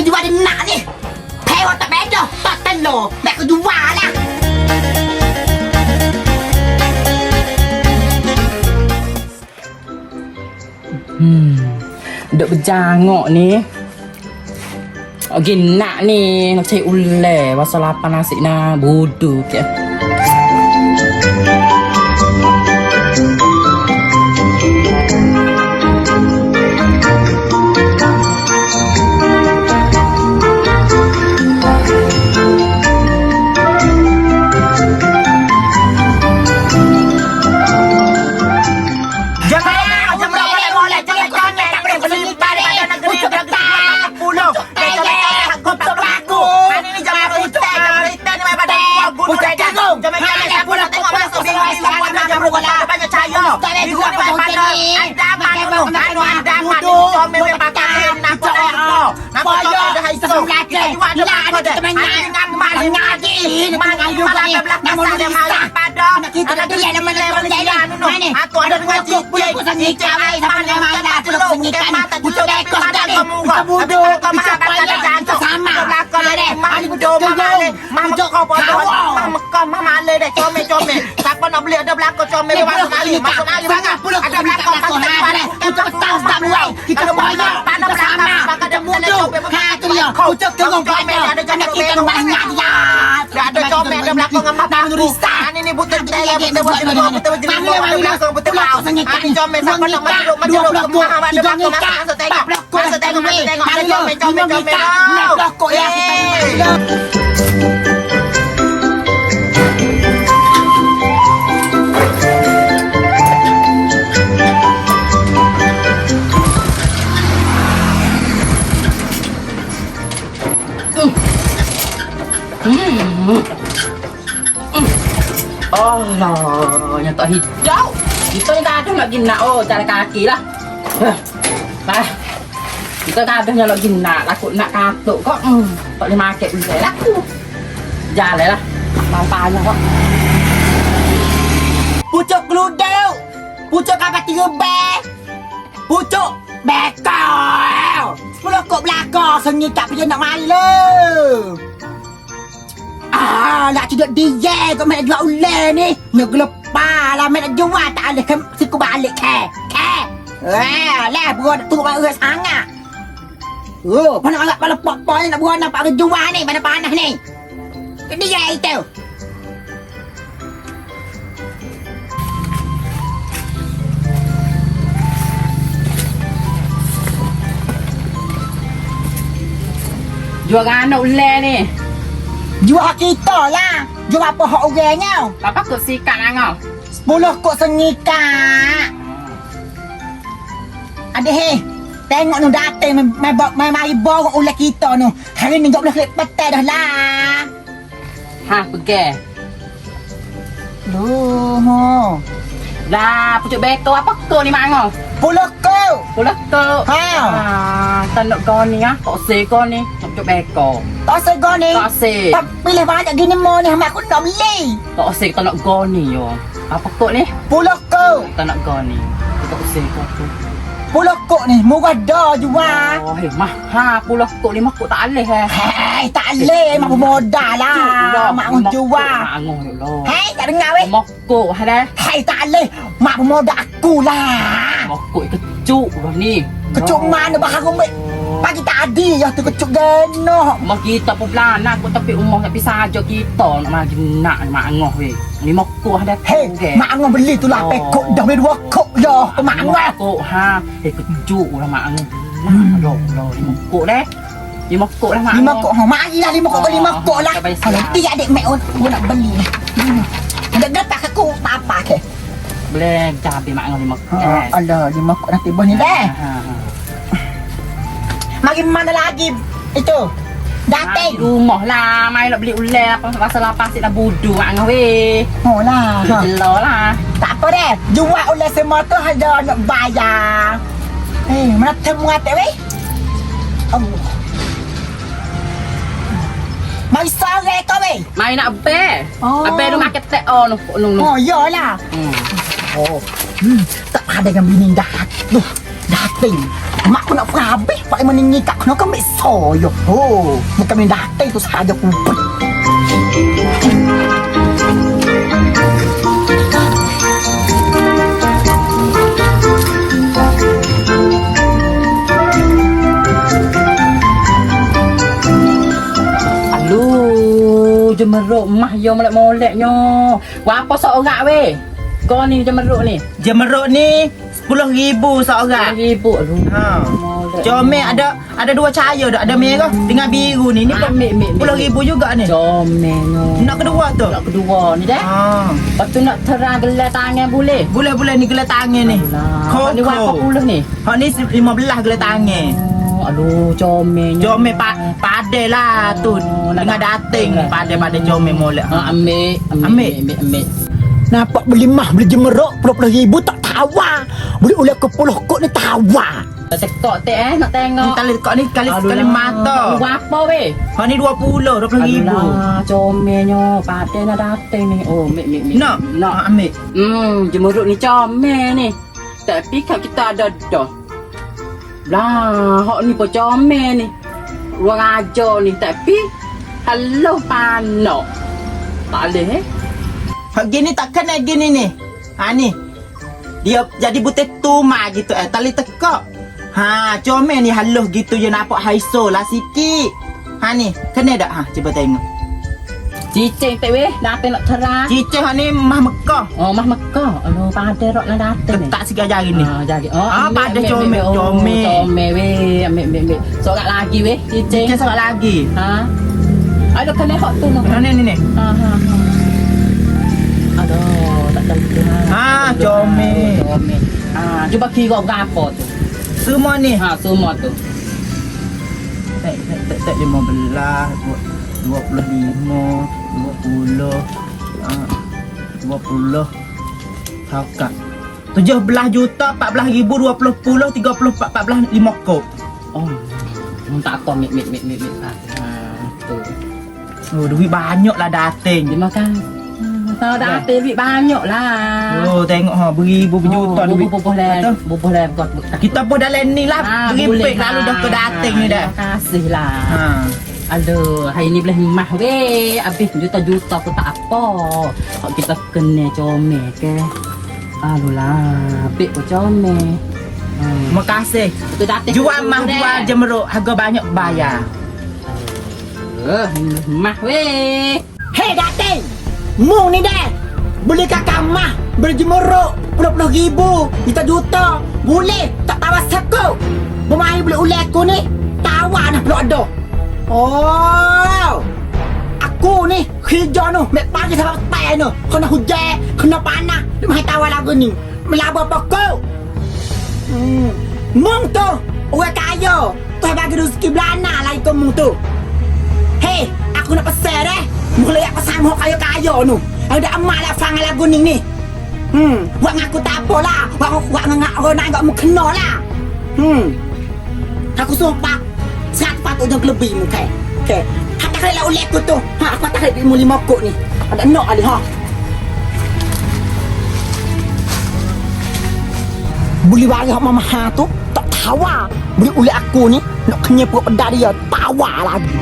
lagi jual dia nak ni. Pewa tak beda, tak telur. Mek aku jual lah. Hmm. Duk berjangok ni. Okey nak ni nak cari ulai pasal apa nasi na bodoh ke. Jangan aman dulu Anu ada aman Comel memang pakai Nampak dah Nampak dah Hai so Kita jual ada Lah ada belakang comel Masuk mari Masuk mari Banyak Ada Kita belakang bodoh Ha tu dia Pucuk tengok comel Ada comel kita banyak ya Dah ada comel Ada belakang Mama tahu Ini ni buta Betul betul betul betul betul Ada belakang betul mau Ini comel Siapa nak masuk Masuk Masuk Ada belakang Masuk tengok. Masuk tengok Masuk tengok Ada comel comel comel. Blokok ya Oh lah, yang tak hijau. Kita ni tak ada nak gina. Oh, cara kaki lah. Bah. Kita tak ada nak gina. Laku nak katuk kok. Hmm. Tak boleh makan ulai lah. Jalan lah. Mampanya kok. Pucuk geluduk Pucuk kapal tiga beg Pucuk bekal Pulau kok belakang Sengit tak pergi nak mari le Ah, nak tidur dia kau main jual ular ni. Nak gelepar lah main nak jual tak ada kan siku balik ke. Ke. Wah, lah buat tu orang sangat. Oh, mana agak kepala pok-pok ni nak buat nampak ke jual ni pada panas ni. Dia itu. Jual anak ulai ni. Jual kita lah. Jual apa hak orangnya? Apa kau sikat angau? Sepuluh kok sengikak. Ada he. Tengok nu datang mai mai mari borok ulah kita nu. Hari ni tak boleh kelip petai dah lah. Ha, pergi. Duh. ho. Lah, pucuk beto apa kau ni mangau? Puluh kau. Pula kau. Ha. Ah, tanok kau ni ah. Kau se kau ni. Pucuk beko. Tak sego ni. Tak se. Tak pilih banyak gini mo ni mak aku nak beli. Kau se tanok kau ni yo. Apa kau ni? Puluh kau. Tanok kau ni. Kau se kau tu. Puluh kau ni murah dah jual. Oh, heh, mah. Ha, pula kau ni mak kau tak alih eh. Hei, tak boleh. Mak modal lah. Mak orang jual. Mak ngong lo. Hei, tak dengar weh. Mak kau ada. Hei, tak boleh. Mak modal aku lah. Mak kau kecuk lah ni. Kecuk mana baharu mek Pagi tadi ya tu kecuk genoh Mak kita pun pelana kau tapi umah tapi saja kita nak magi nak mak ngoh weh. Ni mak ada. Hei, mak ngah beli tu lah pekok dah beli dua kok ya ke mak ngah kau ha. Eh kecuk lah mak ngoh. Lah, lo lo ni mak kau deh. Ni mak kau lah mak. Lima ngoh. kok ha mak lah lima kok ke lima kok lah. Kalau nanti adik on gua nak beli Hmm. Ada getak aku tak apa ke Boleh cabai mak ngoh ni mak. Ha, alah lima kok nanti boleh deh Ha, ha. Mari mana lagi itu? Di Dating rumah lah. Mai nak beli ular apa? Pasal apa asyik nak budu mak ngah weh. Oh lah. Gelo lah. Tak apa deh. Jual oleh semua tu ada nak bayar. Eh mana temu atas weh? Allah. Mari sore kau weh? Mai nak be Oh. Abe tu makan tek oh nu nu nu Oh iyalah. Hmm. Oh. Hmm. Tak ada yang bini dah. Duh Dating Mak aku nak habis Pak meninggi kat kena kan mek soyo. Oh, ni kami datang tu sahaja kumpul. Alu, jemeruk mah yo molek-moleknya. Wa apa seorang weh? Kau ni jemeruk ni. Jemeruk ni RM10,000 seorang. Ribu alu. Ha. Comel ada ada dua cahaya dah. Ada merah dengan biru ni. Ni ambil. RM10,000 juga ni. Comelnya. Nak kedua tu. Nak kedua ni dah. Ha. Lepas tu nak terang gelar tangan boleh. Boleh-boleh ni gelar tangan ni. Alah. Ni berapa puluh ni? Hak ni 15 gelar tangan. Oh, aduh, comelnya. Comel pa, padai lah tu. Oh, nak Dengan dating lah. padai-padai comel molek. Ha, ambil, ambil, Ambil. ambil. Nampak beli mah beli jemeruk puluh-puluh ribu tak tawar. Beli ulat ke puluh kot ni tawar. Tekok tek eh, nak Ni tengok. kali kau ni kali sekali mata. Berapa weh? Hak ni 20, 20,000. Alah, comelnya. Pakai nak datang ni. Oh, ambil, ambil, ambil. Nak? Nak. Ha, ambil. Hmm, jemuruk ni comel ni. Tapi kat kita ada dah. Lah, hok ni pun comel ni. Ruang aja ni. Tapi, halo panok. Tak boleh eh. Hak gini tak kena gini ni. Ha ni. Dia jadi butir tuma gitu eh. Tali tekak. Ha, comel ni halus gitu je nampak haiso lah sikit. Ha ni, kena tak? Ha, cuba tengok. Cicing tak weh. Datang nak terang. Cicih hak ni mah Mekah. Oh, mah Mekah. Aduh, pada rok nak datang ni. Ketak sikit jari ni. Ah, jadi. Oh, Ah, pada comel. Oh, comel. Comel weh. Ambil, ambil, ambil. Seorang lagi weh. Cicing. Cicih sangat lagi. Ha? Ada kena hot tu. Ha ni ni ni. Ha ha ha. Aduh, tak. Ah, comel. Comel. Ah, cuba kira berapa tu? Semua ni. Ha, semua tu. Tak tak tak tak 15, 25, 20. Ah, 20. Takak. 17 juta, 14 ribu, 20 puluh, 30, 14, 5 kop. Oh. Hmm, tak tahu mik mik mik mik mik. Ha, tu. Oh, duit banyak lah dating. Dia makan. Tahu dah hati banyak lah. Oh, tengok ha, beribu berjuta oh, duit. Bubuh lah. Betul? Bubuh lah. Kita pun dalam ni lah, Ah, boleh lalu dah ke dating ni dah. Terima kasih lah. Ha. Aduh, hari ni boleh mah weh. Habis juta-juta pun tak apa. Kalau kita kena comel ke. Aduh lah, habis pun comel. Hmm. Terima kasih. Jual mah jual jemeruk harga banyak bayar. Eh, mah weh. Hei dating. Mu ni dah. Beli kakak mah berjemuruk puluh-puluh ribu. Kita juta. Boleh tak tawar seko. Bermain beli ulat aku ni. Tawar nak peluk ada. Oh. Aku ni hijau tu. Mek pagi sampai petai tu. Kena hujan. Kena panas. Dia main tawar lagu ni. Melabur pokok. Hmm. Mung tu. Orang kaya. Tuhan bagi rezeki belana lagi ke mung tu. Hei, aku nak pesan eh. Mulai aku sama kaya-kaya tu. Ada emak lah fang lagu ni ni. Hmm, buat ngaku tak apa lah. Buat buat ngak orang nak enggak mu kena lah. Hmm. Aku sumpah. Serat patut jangan lebih muka. Okey. Kata kali lah oleh aku tu. Ha, aku tak kali mu lima kok ni. Ada nak ali ha. Beli barang hak mama ha tu tak tawar. Beli oleh aku ni nak kenyai perut pedas dia tawar lagi.